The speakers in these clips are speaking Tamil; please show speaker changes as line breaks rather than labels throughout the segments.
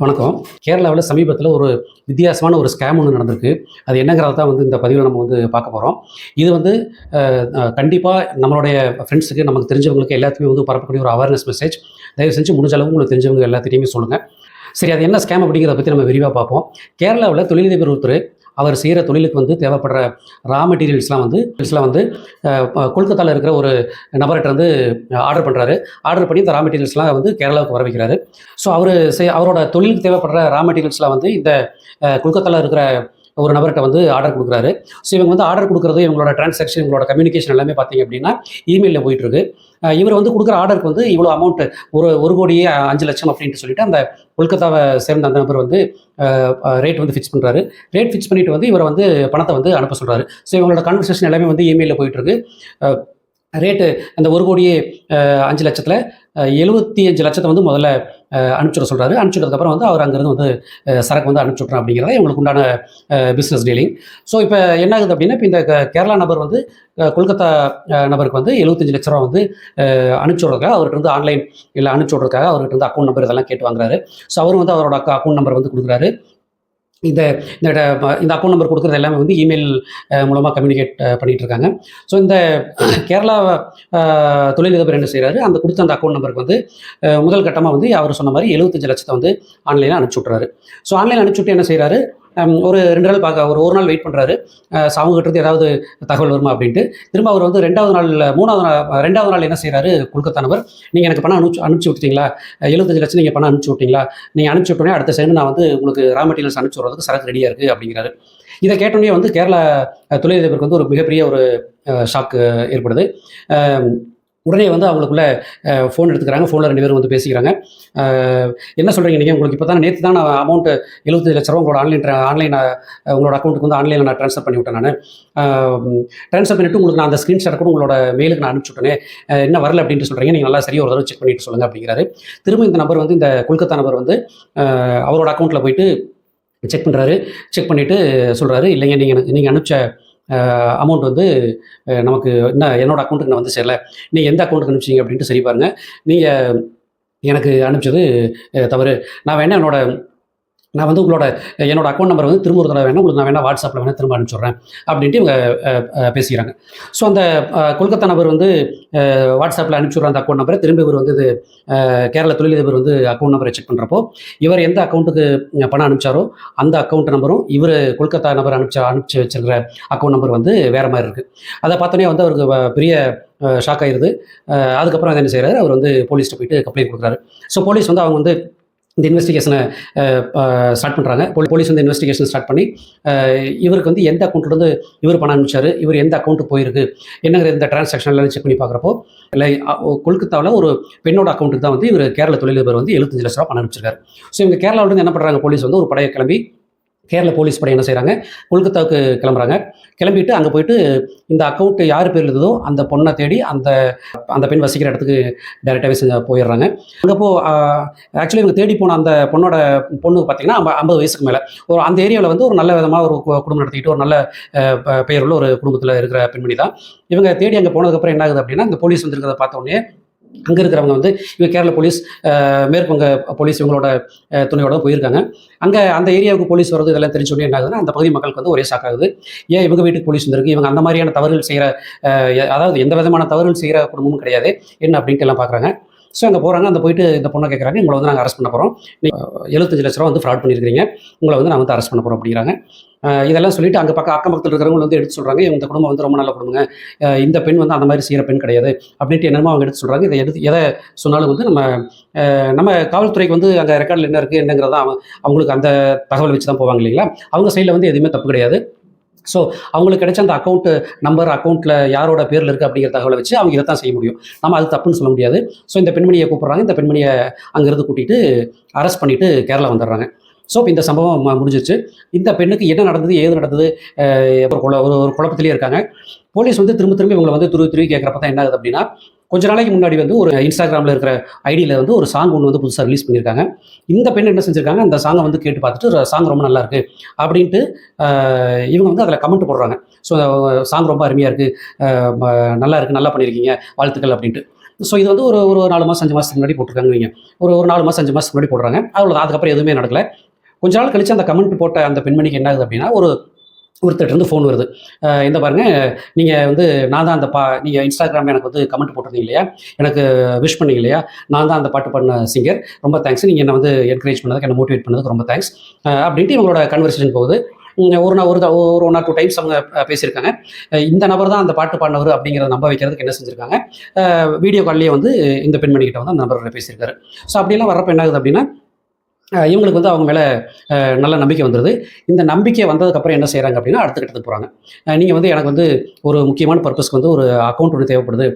வணக்கம். கேரளாவில் சமீபத்தில் ஒரு வித்தியாசமான ஒரு ஸ்கேம் ஒன்று நடந்திருக்கு. அது என்னங்கிறத தான் வந்து இந்த பதிவில் நம்ம வந்து பார்க்க போகிறோம் இது வந்து கண்டிப்பாக நம்மளுடைய ஃப்ரெண்ட்ஸுக்கு நமக்கு தெரிஞ்சவங்களுக்கு எல்லாத்துக்குமே வந்து பரப்பக்கூடிய ஒரு அவேர்னஸ் மெசேஜ் தயவு செஞ்சு முடிஞ்ச அளவு உங்களுக்கு தெரிஞ்சவங்க எல்லாத்திட்டையுமே சொல்லுங்கள் சரி அது என்ன ஸ்கேம் அப்படிங்கிறத பற்றி நம்ம விரிவாக பார்ப்போம். கேரளாவில் தொழிலதிபர் ஒருத்தர் அவர் செய்கிற தொழிலுக்கு வந்து தேவைப்படுற ரா மெட்டீரியல்ஸ்லாம் வந்து மெட்டீரியல்ஸ்லாம் வந்து கொல்கத்தாவில் இருக்கிற ஒரு நபர்கிட்ட வந்து ஆர்டர் பண்ணுறாரு ஆர்டர் பண்ணி இந்த ரா மெட்டீரியல்ஸ்லாம் வந்து கேரளாவுக்கு வர வைக்கிறாரு. ஸோ அவர் அவரோட தொழிலுக்கு தேவைப்படுற ரா மெட்டீரியல்ஸ்லாம் வந்து இந்த கொல்கத்தாவில் இருக்கிற ஒரு நபர்கிட்ட வந்து ஆர்டர் கொடுக்குறாரு. ஸோ இவங்க வந்து ஆர்டர் கொடுக்குறது இவங்களோட டிரான்சாக்ஷன் இவங்களோட கம்யூனிகேஷன் எல்லாமே பார்த்தீங்க அப்படின்னா இமெயிலில் போயிட்டுருக்கு. இவர் வந்து கொடுக்குற ஆர்டருக்கு வந்து இவ்வளோ அமௌண்ட் ஒரு ஒரு கோடியே அஞ்சு லட்சம் அப்படின்ட்டு சொல்லிட்டு அந்த கொல்கத்தாவை சேர்ந்த அந்த நபர் வந்து ரேட் வந்து ஃபிக்ஸ் பண்ணுறாரு ரேட் ஃபிக்ஸ் பண்ணிட்டு வந்து இவரை வந்து பணத்தை வந்து அனுப்ப சொல்கிறாரு ஸோ இவங்களோட கான்வர்சேஷன் எல்லாமே வந்து இமெயிலில் போயிட்டுருக்கு. ரேட்டு அந்த ஒரு கோடியே அஞ்சு லட்சத்தில் எழுபத்தி அஞ்சு லட்சத்தை வந்து முதல்ல அனுப்பிச்சுட சொல்கிறாரு அனுப்பிச்சுட்டதுக்கப்புறம் வந்து அவர் அங்கேருந்து வந்து சரக்கு வந்து அனுப்பிச்சு அப்படிங்கிறத இவங்களுக்கு உண்டான பிஸ்னஸ் டீலிங் ஸோ இப்போ என்ன ஆகுது அப்படின்னா இப்போ இந்த க- கேரளா நபர் வந்து கொல்கத்தா நபருக்கு வந்து எழுபத்தஞ்சு லட்ச ரூபா வந்து அஹ், அனுப்பிச்சு விட்றதுக்காக அவர்கிட்ட இருந்து ஆன்லைன் இல்லை அனுப்பிச்சு விட்றதுக்காக அவர்கிட்ட இருந்து அக்கௌண்ட் நம்பர் இதெல்லாம் கேட்டு வாங்குறாரு. ஸோ அவரும் வந்து அவரோட அக்கௌண்ட் நம்பர் வந்து கொடுக்குறாரு. இந்த இந்த இந்த அக்கௌண்ட் நம்பர் கொடுக்குறது எல்லாமே வந்து இமெயில் மூலமாக கம்யூனிகேட் பண்ணிகிட்டு இருக்காங்க ஸோ இந்த கேரளா தொழிலதிபர் என்ன செய்கிறாரு அந்த கொடுத்த அந்த அக்கௌண்ட் நம்பருக்கு வந்து முதல் கட்டமாக வந்து அவர் சொன்ன மாதிரி எழுபத்தஞ்சு லட்சத்தை வந்து ஆன்லைனில் அனுப்பிச்சி விட்றாரு ஸோ ஆன்லைன் அனுப்பிச்சு விட்டு என்ன செய்கிறாரு ஒரு ரெண்டு நாள் பார்க்க ஒரு ஒரு நாள் வெயிட் பண்ணுறாரு ஸோ அவங்ககிட்ட ஏதாவது தகவல் வருமா அப்படின்ட்டு. திரும்ப அவர் வந்து ரெண்டாவது நாள் மூணாவது நாள் ரெண்டாவது நாள் என்ன செய்கிறாரு கொல்கத்தா நபர் நீங்கள் எனக்கு பணம் அனுப்பிச்சு அனுப்பிச்சு விட்டீங்களா எழுபத்தஞ்சு லட்சம் நீங்கள் பணம் அனுப்பிச்சு விட்டீங்களா? நீங்கள் அனுப்பிச்சு விட்டோன்னே அடுத்த சேர்ந்து நான் வந்து உங்களுக்கு ரா மெட்டீரியல்ஸ் அனுப்பிச்சு விட்றதுக்கு சரக்கு ரெடியாக இருக்குது அப்படிங்கிறாரு. இதை கேட்டோன்னே வந்து கேரளா தொழிலதிபருக்கு வந்து ஒரு மிகப்பெரிய ஒரு ஷாக்கு ஏற்படுது. உடனே வந்து அவங்களுக்குள்ள ஃபோன் எடுத்துக்கிறாங்க. ஃபோனில் ரெண்டு பேரும் வந்து பேசிக்கிறாங்க. என்ன சொல்கிறீங்க நீங்கள் உங்களுக்கு இப்போ தான் நேற்று தான் நான் அமௌண்ட்டு எழுபத்தஞ்சு லட்ச ரூபா உங்களோட ஆன்லைன் ஆன்லைன் உங்களோட அக்கௌண்ட்டுக்கு வந்து ஆன்லைனில் நான் ட்ரான்ஸ்ஃபர் பண்ணி விட்டேன் நான். ட்ரான்ஸ்ஃபர் பண்ணிவிட்டு உங்களுக்கு நான் அந்த ஸ்க்ரீன்ஷாட் கூட உங்களோட மெயிலுக்கு நான் அனுப்பிச்சுட்டேன் என்ன வரல அப்படின்ட்டு சொல்கிறீங்க நீங்கள் நல்லா சரியாக ஒரு தடவை செக் பண்ணிட்டு சொல்லுங்கள் அப்படிங்கிறாரு. திரும்ப இந்த நபர் வந்து இந்த கொல்கத்தா நபர் வந்து அவரோட அக்கௌண்ட்டில் போயிட்டு செக் பண்ணுறாரு செக் பண்ணிவிட்டு சொல்கிறாரு இல்லைங்க நீங்கள் நீங்கள் அனுப்பிச்ச அமௌண்ட் வந்து நமக்கு என்ன என்னோடய அக்கௌண்ட்டுக்கு நான் வந்து சேரல. நீங்கள் எந்த அக்கௌண்ட்டுக்கு அனுப்பிச்சிங்க அப்படின்ட்டு சரி பாருங்கள் நீங்கள் எனக்கு அனுப்பிச்சது தவறு. நான் வேணால் என்னோடய நான் வந்து உங்களோட என்னோட அக்கௌண்ட் நம்பர் வந்து திரும்ப ஒரு தடவை வேணும் உங்களுக்கு நான் வேணால் வாட்ஸ்அப்பில் வேணால் திரும்ப அனுப்பிச்சுட்றேன் அப்படின்ட்டு இவங்க பேசிக்கிறாங்க. ஸோ அந்த கொல்கத்தா நபர் வந்து வாட்ஸ்அப்பில் அனுப்பிச்சுட்ற அந்த அக்கௌண்ட் நம்பரை திரும்ப இவர் வந்து இது கேரள தொழிலதிபர் வந்து அக்கௌண்ட் நம்பரை செக் பண்ணுறப்போ இவர் எந்த அக்கௌண்ட்டுக்கு பணம் அனுப்பிச்சாரோ அந்த அக்கௌண்ட் நம்பரும் இவர் கொல்கத்தா நபர் அனுப்பிச்ச அனுப்பிச்சு வச்சிருக்கிற அக்கௌண்ட் நம்பர் வந்து வேறு மாதிரி இருக்குது அதை பார்த்தோன்னே வந்து அவருக்கு வ- பெரிய ஷாக் ஆயிடுது அதுக்கப்புறம் என்ன செய்கிறாரு அவர் வந்து போலீஸ்ட்டு போயிட்டு கம்ப்ளைண்ட் கொடுக்குறாரு. ஸோ போலீஸ் வந்து அவங்க வந்து இந்த இன்வெஸ்டிகேஷனை ஸ்டார்ட் பண்ணுறாங்க போலீஸ் வந்து இன்வெஸ்டிகேஷன் ஸ்டார்ட் பண்ணி இவருக்கு வந்து எந்த அக்கௌண்ட்லேருந்து இவர் பணம் அனுப்பிச்சாரு இவர் எந்த அக்கௌண்ட்டு போயிருக்கு என்னங்கிற இந்த டிரான்சாக்ஷன்லாம் செக் பண்ணி பார்க்குறப்போ இல்லை கொல்கத்தாவில் ஒரு பெண்ணோட அக்கௌண்ட்டுக்கு தான் வந்து இவர் கேரள தொழிலதிபர் வந்து எழுபத்தஞ்சு லட்ச ரூபா பணம் அனுப்பிச்சிருக்காரு. ஸோ இவங்க கேரளாவிலேருந்து என்ன பண்ணுறாங்க போலீஸ் வந்து ஒரு படையை கிளம்பி கேரள போலீஸ் படை என்ன செய்கிறாங்க கொல்கத்தாவுக்கு கிளம்புறாங்க. கிளம்பிட்டு அங்கே போயிட்டு இந்த அக்கௌண்ட் யார் பேர் இருந்ததோ அந்த பொண்ணை தேடி அந்த அந்த பெண் வசிக்கிற இடத்துக்கு டைரெக்டாகவே செஞ்சு போயிடுறாங்க. அங்கே போ ஆக்சுவலி இவங்க தேடி போன அந்த பொண்ணோட பொண்ணு பார்த்தீங்கன்னா ஐம்பது வயசுக்கு மேலே. ஒரு அந்த ஏரியாவில் வந்து ஒரு நல்ல விதமாக ஒரு கு- குடும்பம் நடத்திக்கிட்டு ஒரு நல்ல பெயருள்ள ப- ஒரு குடும்பத்தில் இருக்கிற பெண்மணி தான். இவங்க தேடி அங்கே போனதுக்கப்புறம் என்ன ஆகுது அப்படின்னா இந்த போலீஸ் வந்துருக்கிறத பார்த்த உடனே அங்கே இருக்கிறவங்க வந்து இவங்க கேரள போலீஸ் மேற்குவங்க போலீஸ் இவங்களோட துணையோட போயிருக்காங்க. அங்கே அந்த ஏரியாவுக்கு போலீஸ் வரது இதெல்லாம் தெரிஞ்சோடனே என்ன ஆகுதுன்னா அந்த பகுதி மக்களுக்கு வந்து ஒரே ஷாக் ஆகுது. ஏன் இவங்க வீட்டுக்கு போலீஸ் வந்திருக்கு? இவங்க அந்த மாதிரியான தவறுகள் செய்கிற அதாவது எந்த விதமான தவறுகள் செய்கிற குடும்பமும் கிடையாது. என்ன அப்படின்ட்டு எல்லாம் பார்க்குறாங்க ஸோ அங்கே போகிறாங்க அந்த போயிட்டு இந்த பொண்ணை கேட்குறாங்க உங்களை வந்து நாங்கள் அரெஸ்ட் பண்ண போகிறோம் எழுபத்தஞ்சு லட்ச ரூபா வந்து ஃப்ராட் பண்ணியிருக்கிறீங்க உங்களை வந்து நான் வந்து அரெஸ்ட் பண்ண போகிறோம் அப்படிங்கிறாங்க. இதெல்லாம் சொல்லிட்டு அங்கே பக்கம் அக்கம் பக்கத்தில் இருக்கிறவங்க வந்து எடுத்து சொல்கிறாங்க இந்த குடும்பம் வந்து ரொம்ப நல்ல குடும்பங்க இந்த பெண் வந்து அந்த மாதிரி செய்கிற பெண் கிடையாது அப்படின்ட்டு என்னமோ அவங்க எடுத்து சொல்கிறாங்க இதை எடுத்து எதை சொன்னாலும் வந்து நம்ம நம்ம காவல்துறைக்கு வந்து அங்கே ரெக்கார்டில் என்ன இருக்குது என்னங்கிறதான் அவங்களுக்கு அந்த தகவல் வச்சு தான் போவாங்க இல்லைங்களா? அவங்க சைடில் வந்து எதுவுமே தப்பு கிடையாது. ஸோ அவங்களுக்கு கிடைச்ச அந்த அக்கௌண்ட் நம்பர் அக்கௌண்ட்டில் யாரோட பேரில் இருக்குது அப்படிங்கிற தகவலை வச்சு அவங்க இதை தான் செய்ய முடியும். நம்ம அது தப்புன்னு சொல்ல முடியாது. ஸோ இந்த பெண்மணியை கூப்பிட்றாங்க. இந்த பெண்மணியை அங்கேருந்து கூட்டிகிட்டு அரெஸ்ட் பண்ணிவிட்டு கேரளா வந்துடுறாங்க. ஸோ இப்போ இந்த சம்பவம் ம- முடிஞ்சிருச்சு. இந்த பெண்ணுக்கு என்ன நடந்தது ஏது நடந்தது ஒரு குழ ஒரு ஒரு குழப்பத்திலே இருக்காங்க. போலீஸ் வந்து திரும்ப திரும்ப இவங்களை வந்து துருவி துருவி கேட்குறப்ப தான் என்ன ஆகுது அப்படின்னா கொஞ்ச நாளைக்கு முன்னாடி வந்து ஒரு இன்ஸ்டாகிராமில் இருக்கிற ஐடியில் வந்து ஒரு சாங் ஒன்று வந்து புதுசாக ரிலீஸ் பண்ணியிருக்காங்க. இந்த பெண் என்ன செஞ்சுருக்காங்க? அந்த சாங்கை வந்து கேட்டு பார்த்துட்டு சாங் ரொம்ப நல்லா இருக்கு அப்படின்ட்டு இவங்க வந்து அதில் கமெண்ட் போடுறாங்க. ஸோ சாங் ரொம்ப அருமையாக இருக்குது நல்லா இருக்குது நல்லா பண்ணியிருக்கீங்க. வாழ்த்துக்கள் அப்படின்ட்டு. ஸோ இது வந்து ஒரு ஒரு நாலு மாதம் அஞ்சு மாதத்துக்கு முன்னாடி போட்டிருக்காங்க நீங்கள் ஒரு ஒரு நாலு மாதம் அஞ்சு மாதத்துக்கு முன்னாடி போடுறாங்க. அவ்வளோ அதுக்கப்புறம் எதுவுமே நடக்கலை. கொஞ்ச நாள் கழிச்சு அந்த கமெண்ட் போட்ட அந்த பெண்மணிக்கு என்ன ஆகுது அப்படின்னா ஒரு ஒருத்தர்ட்ட ஃபோன் வருது. இந்த பாருங்கள் நீங்கள் வந்து நான் தான் அந்த பா நீங்கள் இன்ஸ்டாகிராமில் எனக்கு வந்து கமெண்ட் போட்டிருந்தீங்க இல்லையா? எனக்கு விஷ் பண்ணீங்க இல்லையா? நான் தான் அந்த பாட்டு பண்ண சிங்கர் ரொம்ப தேங்க்ஸ் நீங்கள் என்னை வந்து என்கரேஜ் பண்ணதுக்கு என்னை மோட்டிவேட் பண்ணதுக்கு ரொம்ப தேங்க்ஸ் அப்படின்ட்டு இவங்களோட கன்வர்சேஷன் போகுது. ஒரு நாள் ஒரு ஒரு ஒன் ஆர் டூ டைம்ஸ் அவங்க பேசியிருக்காங்க. இந்த நபர் தான் அந்த பாட்டு பாடினவர் அப்படிங்கிறத நம்ப வைக்கிறதுக்கு என்ன செஞ்சுருக்காங்க? வீடியோ கால்லேயே வந்து இந்த பெண்மணிக்கிட்ட வந்து அந்த நபர் பேசியிருக்காரு. ஸோ அப்படிலாம் வரப்போ என்ன ஆகுது அப்படின்னா இவங்களுக்கு வந்து அவங்க மேலே நல்ல நம்பிக்கை வந்துடுது இந்த நம்பிக்கை வந்ததுக்கப்புறம் என்ன செய்கிறாங்க அப்படின்னா அடுத்த கட்டத்துக்கு போகிறாங்க நீங்கள் வந்து எனக்கு வந்து ஒரு முக்கியமான பர்பஸ்க்கு வந்து ஒரு அக்கௌண்ட் ஒன்று தேவைப்படுது.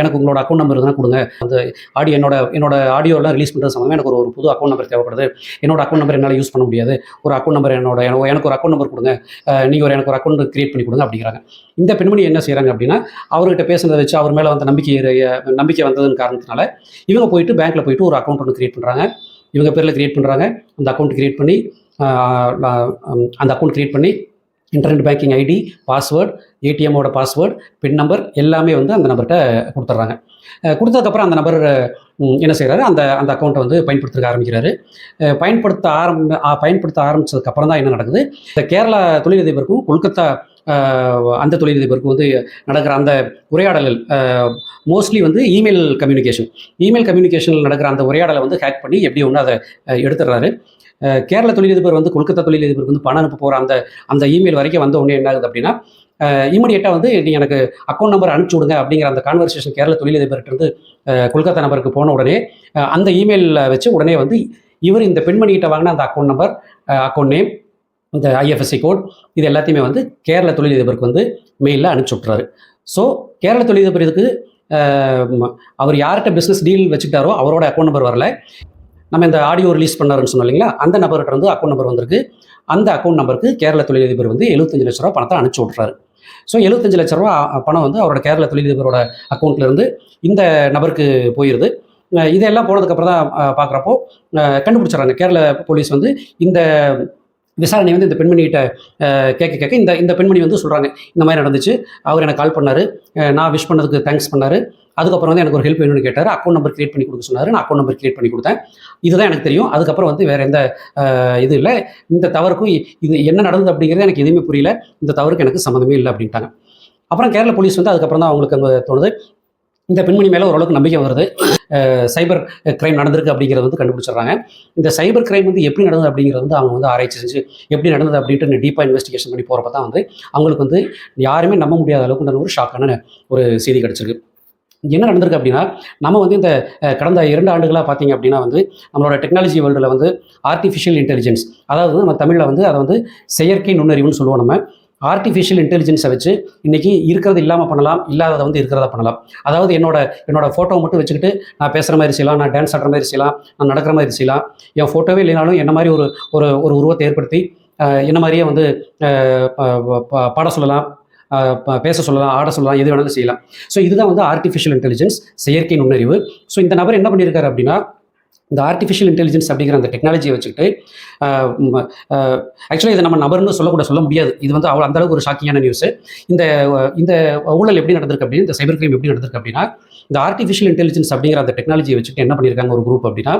எனக்கு உங்களோட அக்கௌண்ட் நம்பர் இருந்தால் கொடுங்க. அந்த ஆடியோ என்னோட என்னோட ஆடியோலாம் ரிலீஸ் பண்ணுறது சம்மந்தமாக எனக்கு ஒரு ஒரு புது அக்கௌண்ட் நம்பர் தேவைப்படுது. என்னோட அக்கௌண்ட் நம்பர் என்னால் யூஸ் பண்ண முடியாது. ஒரு அக்கௌண்ட் நம்பர் என்னோட எனக்கு ஒரு அக்கௌண்ட் நம்பர் கொடுங்க. நீங்கள் ஒரு எனக்கு ஒரு அக்கௌண்ட் கிரியேட் பண்ணி கொடுங்க அப்படிங்கிறாங்க. இந்த பெண்மணி என்ன செய்கிறாங்க அப்படின்னா அவர்கிட்ட பேசுனதை வச்சு அவர் மேலே வந்து நம்பிக்கை நம்பிக்கை வந்ததுன்னு காரணத்தினால இவங்க போயிட்டு பேங்க்கில் போயிட்டு ஒரு அக்கௌண்ட் ஒன்று கிரியேட் பண்ணுறாங்க இவங்க பேரில் கிரியேட் பண்ணுறாங்க அந்த அக்கௌண்ட் கிரியேட் பண்ணி அந்த அக்கௌண்ட் கிரியேட் பண்ணி இன்டர்நெட் பேங்கிங் ஐடி பாஸ்வேர்டு ஏடிஎம்மோட பாஸ்வேர்டு பின் நம்பர் எல்லாமே வந்து அந்த நம்பர்கிட்ட கொடுத்துட்றாங்க. கொடுத்ததுக்கப்புறம் அந்த நபர் என்ன செய்கிறாரு அந்த அந்த அக்கௌண்ட்டை வந்து பயன்படுத்த ஆரம்பிக்கிறாரு. பயன்படுத்த ஆரம்பி பயன்படுத்த ஆரம்பித்ததுக்கப்புறம் தான் என்ன நடக்குது? இந்த கேரளா தொழிலதிபருக்கும் கொல்கத்தா அந்த தொழிலதிபருக்கு வந்து நடக்கிற அந்த உரையாடல்கள் மோஸ்ட்லி வந்து இமெயில் கம்யூனிகேஷன் இமெயில் கம்யூனிகேஷனில் நடக்கிற அந்த உரையாடலை வந்து ஹேக் பண்ணி எப்படி ஒன்று அதை எடுத்துடுறாரு. கேரள தொழிலதிபர் வந்து கொல்கத்தா தொழிலதிபருக்கு வந்து பணம் அனுப்ப போகிற அந்த அந்த இமெயில் வரைக்கும் வந்த உடனே என்ன ஆகுது அப்படின்னா இமீடியட்டாக வந்து நீ எனக்கு அக்கௌண்ட் நம்பர் அனுப்பிச்சி விடுங்க அப்படிங்கிற அந்த கான்வர்சேஷன் கேரள தொழிலதிபர்கிட்ட கொல்கத்தா நம்பருக்கு போன உடனே அந்த இமெயிலில் வச்சு உடனே வந்து இவர் இந்த பெண்மணிகிட்ட வாங்கின அந்த அக்கௌண்ட் நம்பர் அக்கௌண்ட் நேம் இந்த ஐஎஃப்எஸ்சி கோட் இது எல்லாத்தையுமே வந்து கேரள தொழிலதிபருக்கு வந்து மெயிலில் அனுப்பிச்சி விட்றாரு ஸோ கேரள தொழிலதிபர் இதுக்கு அவர் யார்கிட்ட பிஸ்னஸ் டீல் வச்சுக்கிட்டாரோ அவரோட அக்கௌண்ட் நம்பர் வரல. நம்ம இந்த ஆடியோ ரிலீஸ் பண்ணாருன்னு சொன்னோம் இல்லைங்களா? அந்த நபர்கிட்ட இருந்து அக்கௌண்ட் நம்பர் வந்திருக்கு. அந்த அக்கௌண்ட் நம்பருக்கு கேரள தொழிலதிபர் வந்து எழுபத்தஞ்சு லட்ச ரூபா பணத்தை அனுப்பிச்சி விட்றாரு ஸோ எழுபத்தஞ்சு லட்ச ரூபா பணம் வந்து அவரோட கேரள தொழிலதிபரோட அக்கௌண்ட்லேருந்து இந்த நபருக்கு போயிடுது இதெல்லாம் போனதுக்கப்புறம் தான் பார்க்குறப்போ கண்டுபிடிச்சிடறாங்க. கேரள போலீஸ் வந்து இந்த விசாரணை வந்து இந்த பெண்மணிகிட்ட கேட்க கேட்க இந்த இந்த பெண்மணி வந்து சொல்கிறாங்க இந்த மாதிரி நடந்துச்சு. அவர் எனக்கு கால் பண்ணார். நான் விஷ் பண்ணதுக்கு தேங்க்ஸ் பண்ணார். அதுக்கப்புறம் வந்து எனக்கு ஒரு ஹெல்ப் வேணும்னு கேட்டார். அக்கௌண்ட் நம்பர் கிரியேட் பண்ணி கொடுக்க சொன்னார். நான் அக்கௌண்ட் நம்பர் கிரியேட் பண்ணி கொடுத்தேன். இதுதான் எனக்கு தெரியும். அதுக்கப்புறம் வந்து வேறு எந்த இது இல்லை. இந்த தவறுக்கும் இது என்ன நடந்தது அப்படிங்கிறது எனக்கு எதுவுமே புரியல. இந்த தவறுக்கு எனக்கு சம்மந்தமே இல்லை அப்படின்ட்டாங்க. அப்புறம் கேரள போலீஸ் வந்து அதுக்கப்புறம் தான் அவங்களுக்கு அங்க தோணுது. இந்த பெண்மணி மேலே ஓரளவுக்கு நம்பிக்கை வருது. சைபர் கிரைம் நடந்திருக்கு அப்படிங்கிறத வந்து கண்டுபிடிச்சிடுறாங்க. இந்த சைபர் கிரைம் வந்து எப்படி நடந்தது அப்படிங்கிறது வந்து அவங்க வந்து ஆராய்ச்சி செஞ்சு எப்படி நடந்தது அப்படின்ட்டு டீப்பாக இன்வெஸ்டிகேஷன் பண்ணி போகிறப்ப தான் வந்து அவங்களுக்கு வந்து யாருமே நம்ப முடியாத அளவுக்கு ஒரு ஷாக்கான ஒரு செய்தி கிடச்சிருக்கு. என்ன நடந்திருக்கு அப்படின்னா நம்ம வந்து இந்த கடந்த இரண்டு ஆண்டுகளாக பார்த்தீங்க அப்படின்னா வந்து நம்மளோட டெக்னாலஜி வேர்ல்டில் வந்து ஆர்டிஃபிஷியல் இன்டெலிஜென்ஸ் அதாவது வந்து நம்ம தமிழில் வந்து அதை வந்து செயற்கை நுண்ணறிவுன்னு சொல்லுவோம் நம்ம. ஆர்டிஃபிஷியல் இன்டெலிஜென்ஸை வச்சு இன்றைக்கி இருக்கிறது இல்லாமல் பண்ணலாம் இல்லாததை வந்து இருக்கிறத பண்ணலாம். அதாவது என்னோட என்னோட ஃபோட்டோவை மட்டும் வச்சுக்கிட்டு நான் பேசுகிற மாதிரி செய்யலாம் நான் டான்ஸ் ஆடுற மாதிரி செய்யலாம் நான் நடக்கிற மாதிரி செய்யலாம். என் ஃபோட்டோவே இல்லைனாலும் என்ன மாதிரி ஒரு ஒரு ஒரு உருவத்தை ஏற்படுத்தி என்ன மாதிரியே வந்து பாட சொல்லலாம் பேச சொல்லலாம் ஆட சொல்லலாம் எது வேணாலும் செய்யலாம். ஸோ இதுதான் வந்து ஆர்டிஃபிஷியல் இன்டெலிஜென்ஸ் செயற்கை நுண்ணறிவு. ஸோ இந்த நபர் என்ன பண்ணியிருக்காரு அப்படின்னா இந்த ஆர்டிஃபிஷியல் இன்டெலிஜென்ஸ் அப்படிங்கிற அந்த டெக்னாலஜியை வச்சுக்கிட்டு ஆக்சுவலாக இதை நம்ம நபர்னு சொல்லக்கூட சொல்ல முடியாது. இது வந்து அவ்வளோ அந்தளவுக்கு ஒரு ஷாக்கிங்கான நியூஸ் இந்த இந்த ஊழல் எப்படி நடந்திருக்கு அப்படின்னு இந்த சைபர் கிரைம் எப்படி நடந்திருக்கு அப்படின்னா இந்த ஆர்டிஃபிஷியல் இன்டெலிஜென்ஸ் அப்படிங்கிற அந்த டெக்னாலஜியை வச்சுட்டு என்ன பண்ணியிருக்காங்க ஒரு குரூப் அப்படின்னா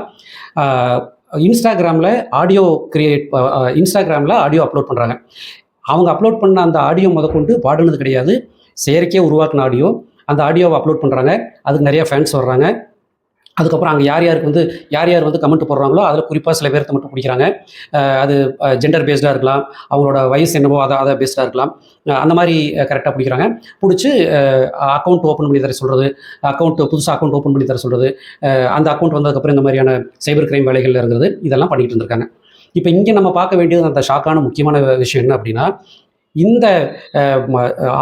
இன்ஸ்டாகிராமில் ஆடியோ கிரியேட் இன்ஸ்டாகிராமில் ஆடியோ அப்லோட் பண்ணுறாங்க அவங்க அப்லோட் பண்ண அந்த ஆடியோ முதற்கொண்டு பாடுனது கிடையாது. செயற்கையாக உருவாக்கின ஆடியோ அந்த ஆடியோவை அப்லோட் பண்ணுறாங்க அதுக்கு நிறையா ஃபேன்ஸ் வர்றாங்க. அதுக்கப்புறம் அங்கே யார் யாருக்கு வந்து யார் யார் வந்து கமெண்ட் போடுறாங்களோ அதில் குறிப்பாக சில பேர்த்த மட்டும் பிடிக்கிறாங்க. அது ஜெண்டர் பேஸ்டாக இருக்கலாம் அவங்களோட வயசு என்னவோ அதை அதை பேஸ்டாக இருக்கலாம். அந்த மாதிரி கரெக்டாக பிடிக்கிறாங்க. பிடிச்சி அக்கௌண்ட் ஓப்பன் பண்ணி தர சொல்கிறது அக்கௌண்ட் புதுசாக அக்கௌண்ட் ஓப்பன் பண்ணி தர சொல்கிறது அந்த அக்கௌண்ட் வந்ததுக்கப்புறம் இந்த மாதிரியான சைபர் கிரைம் வேலைகளில் இருக்கிறது இதெல்லாம் பண்ணிகிட்டு இருந்திருக்காங்க. இப்போ இங்கே நம்ம பார்க்க வேண்டியது அந்த ஷாக்கான முக்கியமான விஷயம் என்ன அப்படின்னா இந்த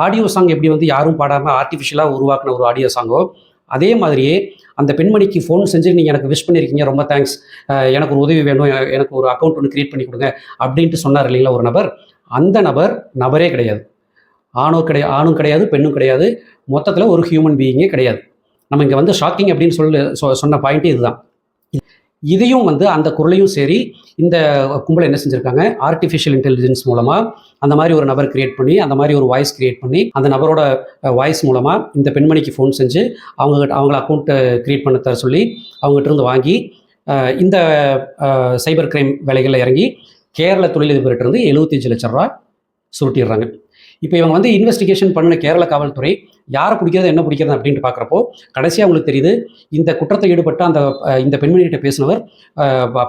ஆடியோ சாங் எப்படி வந்து யாரும் பாடாமல் ஆர்டிஃபிஷியலாக உருவாக்கின ஒரு ஆடியோ சாங்கோ அதே மாதிரியே அந்த பெண்மணிக்கு ஃபோன் செஞ்சு நீங்கள் எனக்கு விஷ் பண்ணியிருக்கீங்க ரொம்ப தேங்க்ஸ் எனக்கு ஒரு உதவி வேணும் எனக்கு ஒரு அக்கௌண்ட் ஒன்று க்ரியேட் பண்ணி கொடுங்க அப்படின்ட்டு சொன்னார் இல்லைங்களா ஒரு நபர். அந்த நபர் நபரே கிடையாது. ஆணோ கிடையாது ஆணும் கிடையாது பெண்ணும் கிடையாது. மொத்தத்தில் ஒரு ஹியூமன் பீயிங்கே கிடையாது. நம்ம இங்கே வந்து ஷாக்கிங் அப்படின்னு சொல்லி சொ- சொன்ன பாயிண்ட்டே இதுதான். இதையும் வந்து அந்த குரலையும் சரி இந்த கும்பல் என்ன செஞ்சுருக்காங்க? ஆர்டிஃபிஷியல் இன்டெலிஜென்ஸ் மூலமாக அந்த மாதிரி ஒரு நபர் கிரியேட் பண்ணி அந்த மாதிரி ஒரு வாய்ஸ் கிரியேட் பண்ணி அந்த நபரோட வாய்ஸ் மூலமாக இந்த பெண்மணிக்கு ஃபோன் செஞ்சு அவங்க அவங்கள அக்கௌண்ட்டை கிரியேட் பண்ண தர சொல்லி அவங்ககிட்ட இருந்து வாங்கி இந்த சைபர் கிரைம் வேலைகளில் இறங்கி கேரள தொழிலதிபர்கிட்ட இருந்து எழுபத்தஞ்சு லட்ச ரூபா சுருட்டிடுறாங்க. இப்போ இவங்க வந்து இன்வெஸ்டிகேஷன் பண்ண கேரள காவல்துறை யாரை பிடிக்கிறது என்ன பிடிக்கிறது அப்படின்ட்டு பார்க்குறப்போ கடைசியாக அவங்களுக்கு தெரியுது இந்த குற்றத்தை ஈடுபட்ட அந்த இந்த பெண்மணிகிட்ட பேசினவர்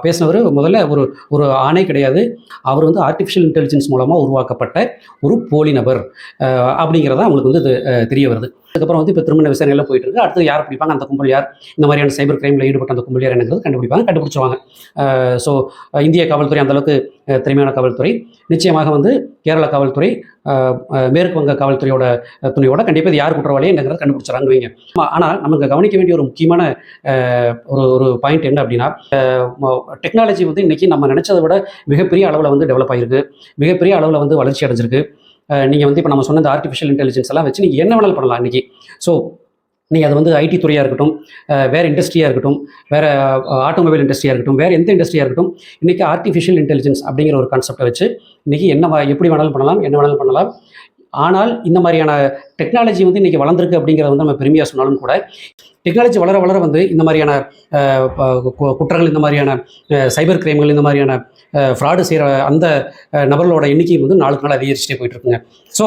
பேசினவர் முதல்ல ஒரு ஒரு ஆணை கிடையாது. அவர் வந்து ஆர்டிஃபிஷியல் இன்டெலிஜென்ஸ் மூலமாக உருவாக்கப்பட்ட ஒரு போலி நபர் அஹ், அப்படிங்கிறத அவங்களுக்கு வந்து தெரிய வருது. அதுக்கப்புறம் வந்து இப்போ திருமண விசாரணையெல்லாம் போயிட்டு இருக்கு அடுத்து யார் பிடிப்பாங்க? அந்த கும்பல் யார்? இந்த மாதிரியான சைபர் கிரைமில் ஈடுபட்ட அந்த கும்பல் யார் என்னங்கிறது கண்டுபிடிப்பாங்க கண்டுபிடிச்சுவாங்க ஸோ இந்திய காவல்துறை அந்தளவுக்கு திறமையான காவல்துறை. நிச்சயமாக வந்து கேரள காவல்துறை மேற்கு வங்க காவல்துறையோட துணையோட கண்டிப்பாக இது யார் குற்றவாளி என்னங்கிறத கண்டுபிடிச்சிடறாங்க வைங்க. ஆனால் நமக்கு கவனிக்க வேண்டிய ஒரு முக்கியமான ஒரு ஒரு பாயிண்ட் என்ன அப்படின்னா டெக்னாலஜி வந்து இன்னைக்கு நம்ம நினச்சதை விட மிகப்பெரிய அளவில் வந்து டெவலப் ஆகிருக்கு மிகப்பெரிய அளவில் வந்து வளர்ச்சி அடைஞ்சிருக்கு. நீங்கள் வந்து இப்போ நம்ம சொன்ன இந்த ஆர்டிஃபிஷியல் இன்டெலிஜென்ஸ் எல்லாம் வச்சு நீங்கள் என்ன வேணாலும் பண்ணலாம் இன்னைக்கு. ஸோ நீங்கள் அது வந்து ஐடி துறையாக இருக்கட்டும் வேறு இண்டஸ்ட்ரியாக இருக்கட்டும் வேறு ஆட்டோமொபைல் இண்டஸ்ட்ரியாக இருக்கட்டும் வேறு எந்த இண்டஸ்ட்ரியாக இருக்கட்டும் இன்றைக்கி ஆர்டிஃபிஷியல் இன்டெலிஜென்ஸ் அப்படிங்கிற ஒரு கான்செப்டை வச்சு இன்றைக்கி என்ன எப்படி வேணாலும் பண்ணலாம் என்ன வேணாலும் பண்ணலாம். ஆனால் இந்த மாதிரியான டெக்னாலஜி வந்து இன்றைக்கி வளர்ந்துருக்கு அப்படிங்கிறத வந்து நம்ம பெருமையாக சொன்னாலும் கூட டெக்னாலஜி வளர வளர வந்து இந்த மாதிரியான குற்றங்கள் இந்த மாதிரியான சைபர் கிரைம்கள் இந்த மாதிரியான ஃப்ராடு செய்கிற அந்த நபர்களோட எண்ணிக்கை வந்து நாளுக்கு நாள் அதிகரிச்சுட்டே போயிட்டுருக்குங்க. ஸோ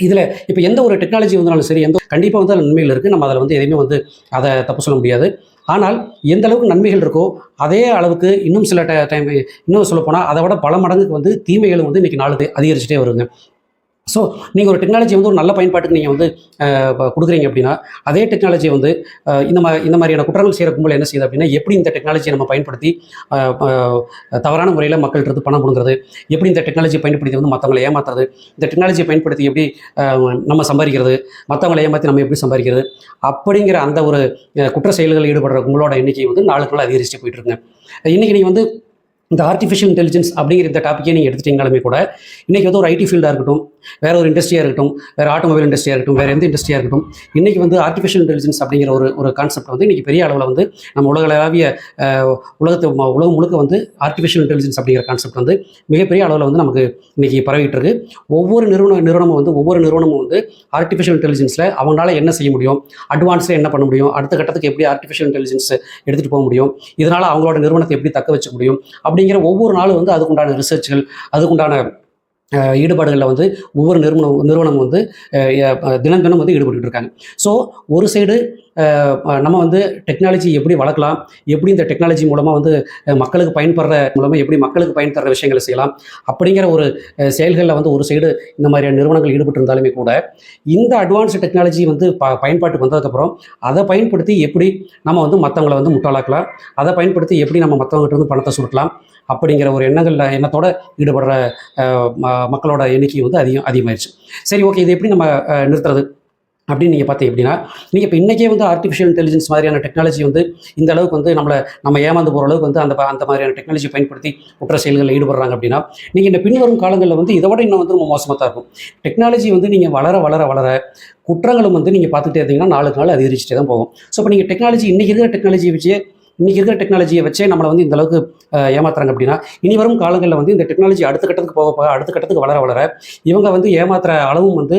இதில் இப்போ எந்த ஒரு டெக்னாலஜி வந்தாலும் சரி எந்த கண்டிப்பாக வந்து அதில் நன்மைகள் இருக்குது நம்ம அதில் வந்து எதையுமே வந்து அதை தப்பு சொல்ல முடியாது. ஆனால் எந்த அளவுக்கு நன்மைகள் இருக்கோ அதே அளவுக்கு இன்னும் சில டைம் இன்னும் சொல்லப்போனால் அதை விட பல மடங்குக்கு வந்து தீமைகளும் வந்து இன்றைக்கி நாளுக்கு அதிகரிச்சுட்டே வருங்க ஸோ நீங்கள் ஒரு டெக்னாலஜி வந்து ஒரு நல்ல பயன்பாட்டுக்கு நீங்கள் வந்து ப- கொடுக்குறீங்க அப்படின்னா அதே டெக்னாலஜி வந்து இந்த மா இந்த மாதிரியான குற்றங்கள் செய்கிற கும்பல் என்ன செய்யுது அப்படின்னா எப்படி இந்த டெக்னாலஜியை நம்ம பயன்படுத்தி தவறான முறையில் மக்கள்கிட்ட பணம் கொடுக்குறது எப்படி இந்த டெக்னாலஜி பயன்படுத்தி வந்து மற்றவங்களை ஏமாத்துறது இந்த டெக்னாலஜியை பயன்படுத்தி எப்படி நம்ம சம்பாதிக்கிறது மற்றவங்களை ஏமாற்றி நம்ம எப்படி சம்பாதிக்கிறது அப்படிங்கிற அந்த ஒரு குற்ற செயல்களில் ஈடுபடுற கும்பலோட எண்ணிக்கை வந்து நாளுக்கு நாள் அதிகரிச்சுட்டு போயிட்டு இன்றைக்கி நீங்கள் வந்து இந்த ஆர்டிஃபிஷியல் இன்டெலிஜென்ஸ் அப்படிங்கிற இந்த டாப்பிக்கே நீங்கள் எடுத்துட்டீங்கனாலுமே கூட இன்றைக்கி வந்து ஒரு ஐடி ஃபீல்டாக இருக்கட்டும் வேற ஒரு இண்டஸ்ட்ரியாக இருக்கட்டும் வேறு ஆட்டோமொபைல் இண்டஸ்ட்ரியாக இருக்கட்டும் வேறு எந்த இண்டஸ்ட்ரியாக இருக்கட்டும் இன்றைக்கி வந்து ஆர்டிஃபிஷியல் இன்டெலிஜென்ஸ் அப்படிங்கிற ஒரு ஒரு கான்செப்ட் வந்து இன்றைக்கி பெரிய அளவில் வந்து நம்ம உலகளாவிய உலகத்து உலகம் முழுக்க வந்து ஆர்டிஃபிஷியல் இன்டெலிஜென்ஸ் அப்படிங்கிற கான்செப்ட் வந்து மிகப்பெரிய அளவில் வந்து நமக்கு இன்றைக்கி பரவிட்டு இருக்கு. ஒவ்வொரு நிறுவன நிறுவனமும் வந்து ஒவ்வொரு நிறுவனமும் வந்து ஆர்டிஃபிஷியல் இன்டெலிஜென்ஸில் அவங்களால என்ன செய்ய முடியும்? அட்வான்ஸில் என்ன பண்ண முடியும்? அடுத்த கட்டத்துக்கு எப்படி ஆர்டிஃபிஷியல் இன்டெலிஜென்ஸ் எடுத்துகிட்டு போக முடியும்? இதனால் அவங்களோட நிறுவனத்தை எப்படி தக்க வச்சுக்க முடியும்? அப்படிங்கிற ஒவ்வொரு நாளும் வந்து அதுக்குண்டான ரிசர்ச்கள் அதுக்குண்டான ஈடுபாடுகளில் வந்து ஒவ்வொரு நிறுவனம் நிறுவனம் வந்து தினம் தினம் வந்து ஈடுபட்டுட்டு இருக்காங்க. ஸோ ஒரு சைடு நம்ம வந்து டெக்னாலஜி எப்படி வளர்க்கலாம் எப்படி இந்த டெக்னாலஜி மூலமாக வந்து மக்களுக்கு பயன்படுற மூலமாக எப்படி மக்களுக்கு பயன் தர்ற விஷயங்களை செய்யலாம் அப்படிங்கிற ஒரு செயல்களில் வந்து ஒரு சைடு இந்த மாதிரியான நிறுவனங்கள் ஈடுபட்டு இருந்தாலுமே கூட இந்த அட்வான்ஸ்டு டெக்னாலஜி வந்து ப பயன்பாட்டுக்கு வந்ததுக்கப்புறம் அதை பயன்படுத்தி எப்படி நம்ம வந்து மற்றவங்களை வந்து முட்டாளாக்கலாம் அதை பயன்படுத்தி எப்படி நம்ம மற்றவங்ககிட்ட வந்து பணத்தை சுருட்டலாம் அப்படிங்கிற ஒரு எண்ணங்களில் எண்ணத்தோடு ஈடுபடுற ம- மக்களோட எண்ணிக்கை வந்து அதிகம் அதிகமாயிருச்சு. சரி ஓகே இது எப்படி நம்ம நிறுத்துறது? அப்படின்னு நீங்கள் பார்த்தீங்க அப்படின்னா நீங்கள் இப்போ இன்றைக்கே வந்து ஆர்டிஃபிஷியல் இன்டெலிஜென்ஸ் மாதிரியான டெக்னாலஜி வந்து இந்த அளவுக்கு வந்து நம்மளை நம்ம ஏமாந்து போகிற அளவுக்கு வந்து அந்த அந்த மாதிரியான டெக்னாலஜி பயன்படுத்தி குற்ற செயல்களில் ஈடுபடுறாங்க அப்படின்னா நீங்கள் இந்த பின்வரும் காலங்களில் வந்து இதை விட இன்னும் வந்து ரொம்ப மோசமாக தான் இருக்கும். டெக்னாலஜி வந்து நீங்கள் வளர வளர வளர குற்றங்களும் வந்து நீங்கள் பார்த்துட்டே இருந்தீங்கன்னா நாளுக்கு நாள் அதிகரிச்சுட்டே தான் போகும். ஸோ இப்போ நீங்கள் டெக்னாலஜி இன்றைக்கி இருக்கிற டெக்னாலஜியை வச்சே இன்றைக்கி இருக்கிற டெக்னாலஜியை வச்சே நம்மளை வந்து இந்த அளவுக்கு ஏமாத்துறாங்க அப்படின்னா இனி வரும் காலங்களில் வந்து இந்த டெக்னாலஜி அடுத்த கட்டத்துக்கு போக போக அடுத்த கட்டத்துக்கு வளர வளர இவங்க வந்து ஏமாத்துற அளவும் வந்து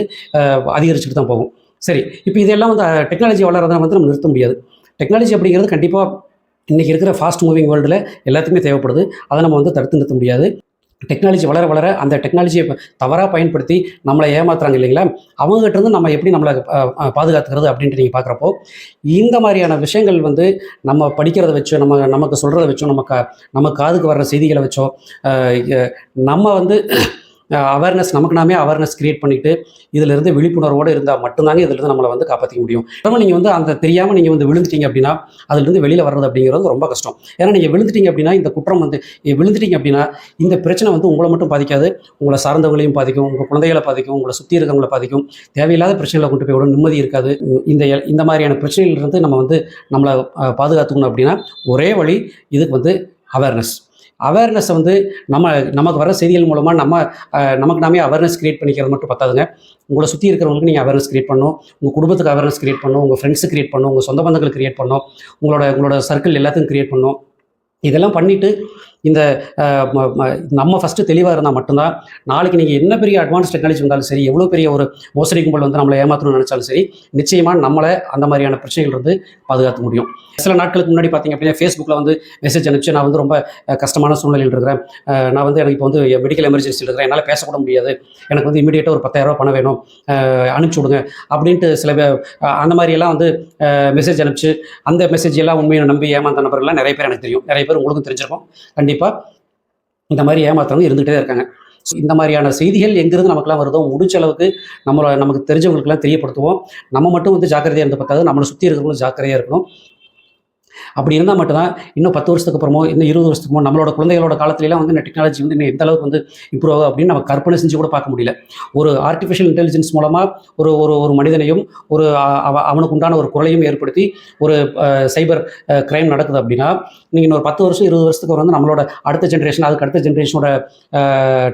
அதிகரிச்சுட்டு தான் போகும். சரி இப்போ இதெல்லாம் வந்து டெக்னாலஜி வளரதான் வந்து நம்ம நிறுத்த முடியாது. டெக்னாலஜி அப்படிங்கிறது கண்டிப்பாக இன்றைக்கி இருக்கிற ஃபாஸ்ட் மூவிங் வேர்ல்டில் எல்லாத்துக்குமே தேவைப்படுது. அதை நம்ம வந்து தடுத்து நிறுத்த முடியாது. டெக்னாலஜி வளர வளர அந்த டெக்னாலஜியை தவறாக பயன்படுத்தி நம்மளை ஏமாத்துறாங்க இல்லைங்களா? அவங்ககிட்ட இருந்து நம்ம எப்படி நம்மளை பாதுகாத்துக்கிறது அப்படின்ட்டு நீங்கள் பார்க்குறப்போ இந்த மாதிரியான விஷயங்கள் வந்து நம்ம படிக்கிறத வச்சோ நம்ம நமக்கு சொல்கிறத வச்சோ நம்ம க நம்ம காதுக்கு வர்ற செய்திகளை வச்சோ நம்ம வந்து அவேர்னஸ் நமக்கு நாமே அவேர்னஸ் கிரியேட் பண்ணிட்டு இதிலிருந்து விழிப்புணர்வோடு இருந்தால் மட்டும்தாங்க இதிலிருந்து நம்மளை வந்து காப்பாற்றிக்க முடியும். அப்புறமா நீங்கள் வந்து அந்த தெரியாமல் நீங்கள் வந்து விழுந்துட்டீங்க அப்படின்னா அதுலேருந்து வெளியில் வர்றது அப்படிங்கிறது ரொம்ப கஷ்டம். ஏன்னா நீங்கள் விழுந்துட்டீங்க அப்படின்னா இந்த குற்றம் வந்து விழுந்துட்டீங்க அப்படின்னா இந்த பிரச்சனை வந்து உங்களை மட்டும் பாதிக்காது. உங்களை சார்ந்தவங்களையும் பாதிக்கும். உங்கள் குழந்தைகளை பாதிக்கும். உங்களை சுற்றி இருக்கிறவங்களை பாதிக்கும். தேவையில்லாத பிரச்சனைகளை கொண்டு போய் விடும் நிம்மதி இருக்காது. இந்த இந்த மாதிரியான பிரச்சனையிலிருந்து நம்ம வந்து நம்மளை பாதுகாத்துக்கணும் அப்படின்னா ஒரே வழி இதுக்கு வந்து அவேர்னஸ் அவேர்னஸை வந்து நம்ம நமக்கு வர செய்திகள் மூலமாக நம்ம நமக்கு நாமே அவேர்னஸ் கிரியேட் பண்ணிக்கிறது மட்டும் பத்தாதுங்க. உங்களை சுற்றி இருக்கிறவங்களுக்கு நீங்கள் அவேர்னஸ் கிரியேட் பண்ணணும். உங்கள் குடும்பத்துக்கு அவேர்னஸ் கிரியேட் பண்ணணும். உங்கள் ஃப்ரெண்ட்ஸுக்கு க்ரியேட் பண்ணணும். உங்கள் சொந்த பந்தங்களுக்கு க்ரியேட் பண்ணணும். உங்களோட உங்களோட சர்க்கிள் எல்லாத்துக்கும் க்ரியேட் பண்ணணும். இதெல்லாம் பண்ணிவிட்டு இந்த ம- ம- நம்ம ஃபஸ்ட்டு தெளிவாக இருந்தால் மட்டும்தான் நாளைக்கு நீங்கள் என்ன பெரிய அட்வான்ஸ் டெக்னாலஜி வந்தாலும் சரி எவ்வளோ பெரிய ஒரு மோசடி கும்பல் வந்து நம்மளை ஏமாற்றணும்னு நினச்சாலும் சரி நிச்சயமாக நம்மளை அந்த மாதிரியான பிரச்சனைகள் இருந்து பாதுகாக்க முடியும். சில நாட்களுக்கு முன்னாடி பார்த்தீங்க அப்படின்னா ஃபேஸ்புக்கில் வந்து மெசேஜ் அனுப்பிச்சு நான் வந்து ரொம்ப கஷ்டமான சூழ்நிலையில் இருக்கிறேன். நான் வந்து எனக்கு இப்போ வந்து மெடிக்கல் எமர்ஜென்சியில் இருக்கிறேன். என்னால் பேசக்கூட முடியாது. எனக்கு வந்து இமீடியட்டாக ஒரு பத்தாயிரரூபா பணம் வேணும். அனுப்பிச்சி விடுங்க. அப்படின்ட்டு சில பேர் அந்த மாதிரியெல்லாம் வந்து மெசேஜ் அனுப்பிச்சு அந்த மெசேஜ் எல்லாம் உண்மையை நம்பி ஏமாந்த நபர்கள்லாம் நிறைய பேர் எனக்கு தெரியும். நிறைய பேர் உங்களுக்கும் தெரிஞ்சிருக்கும். கண்டிப்பாக இந்த மாதிரி ஏமாத்துறவங்க இருந்துகிட்டே தான் இருக்காங்க இந்த மாதிரியான செய்திகள் எங்கிருந்து நமக்குலாம் வருதோ முடிச்ச அளவுக்கு நம்மளை நமக்கு தெரிஞ்சவங்களுக்குலாம் தெரியப்படுத்துவோம். நம்ம மட்டும் வந்து ஜாக்கிரதையாக இருந்து பார்த்தாது நம்மளை சுற்றி இருக்கிறவங்களும் ஜாக்கிரதையாக இருக்கணும். அப்படி இருந்தால் மட்டும்தான் இன்னும் பத்து வருஷத்துக்கு அப்புறமோ இன்னும் இருபது வருஷத்துக்கு அப்புறமோ நம்மளோட குழந்தைகளோட காலத்துலலாம் வந்து இந்த டெக்னாலஜி வந்து இன்னும் எந்த அளவுக்கு வந்து இம்ப்ரூவ் ஆகும் அப்படின்னு நம்ம கற்பனை செஞ்சு கூட பார்க்க முடியல. ஒரு ஆர்டிஃபிஷியல் இன்டெலிஜென்ஸ் மூலமாக ஒரு ஒரு ஒரு மனிதனையும் ஒரு அ- அவனுக்கு உண்டான ஒரு குரலையும் ஏற்படுத்தி ஒரு சைபர் கிரைம் நடக்குது அப்படின்னா நீங்கள் இன்னொரு பத்து வருஷம் இருபது வருஷத்துக்கு வந்து நம்மளோட அடுத்த ஜென்ரேஷன் அதுக்கு அடுத்த ஜென்ரேஷனோட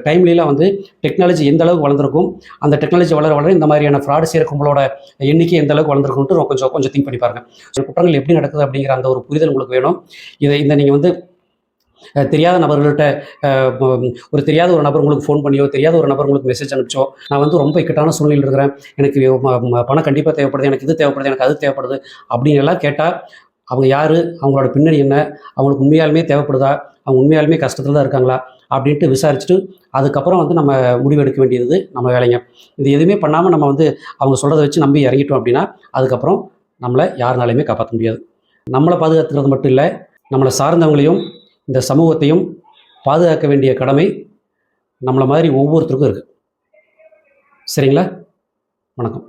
டைம்லாம் வந்து டெக்னாலஜி எந்த அளவுக்கு வளர்ந்துருக்கும் அந்த டெக்னாலஜி வளர வளர இந்த மாதிரியான ஃப்ராடு செய்கிற கும்பலோட எண்ணிக்கை எந்த அளவுக்கு வளர்ந்துருக்கும்ட்டு கொஞ்சம் கொஞ்சம் திங்க் பண்ணி பாருங்க. குற்றங்கள் எப்படி நடக்குது அப்படிங்கிற அந்த ஒரு புரிதல் உங்களுக்கு வேணும். இதை இந்த நீங்கள் வந்து தெரியாத நபர்கள்ட்ட ஒரு தெரியாத ஒரு நபர் உங்களுக்கு ஃபோன் பண்ணியோ தெரியாத ஒரு நபர் உங்களுக்கு மெசேஜ் அனுப்பிச்சோ நான் வந்து ரொம்ப இக்கட்டான சூழ்நிலையில் இருக்கிறேன். எனக்கு பணம் கண்டிப்பாக தேவைப்படுது எனக்கு இது தேவைப்படுது எனக்கு அது தேவைப்படுது அப்படின்னு எல்லாம் கேட்டால் அவங்க யார் அவங்களோட பின்னணி என்ன அவங்களுக்கு உண்மையாலுமே தேவைப்படுதா அவங்க உண்மையாலுமே கஷ்டத்தில் தான் இருக்காங்களா அப்படின்ட்டு விசாரிச்சுட்டு அதுக்கப்புறம் வந்து நம்ம முடிவெடுக்க வேண்டியது நம்ம வேலைங்க. இது எதுவுமே பண்ணாமல் நம்ம வந்து அவங்க சொல்கிறத வச்சு நம்பி இறங்கிட்டோம் அப்படின்னா அதுக்கப்புறம் நம்மளை யாருனாலையுமே காப்பாற்ற முடியாது. நம்மளை பாதுகாத்துக்கிறது மட்டும் இல்லை நம்மளை சார்ந்தவங்களையும் இந்த சமூகத்தையும் பாதுகாக்க வேண்டிய கடமை நம்மளை மாதிரி ஒவ்வொருத்தருக்கும் இருக்குது சரிங்களா? வணக்கம்.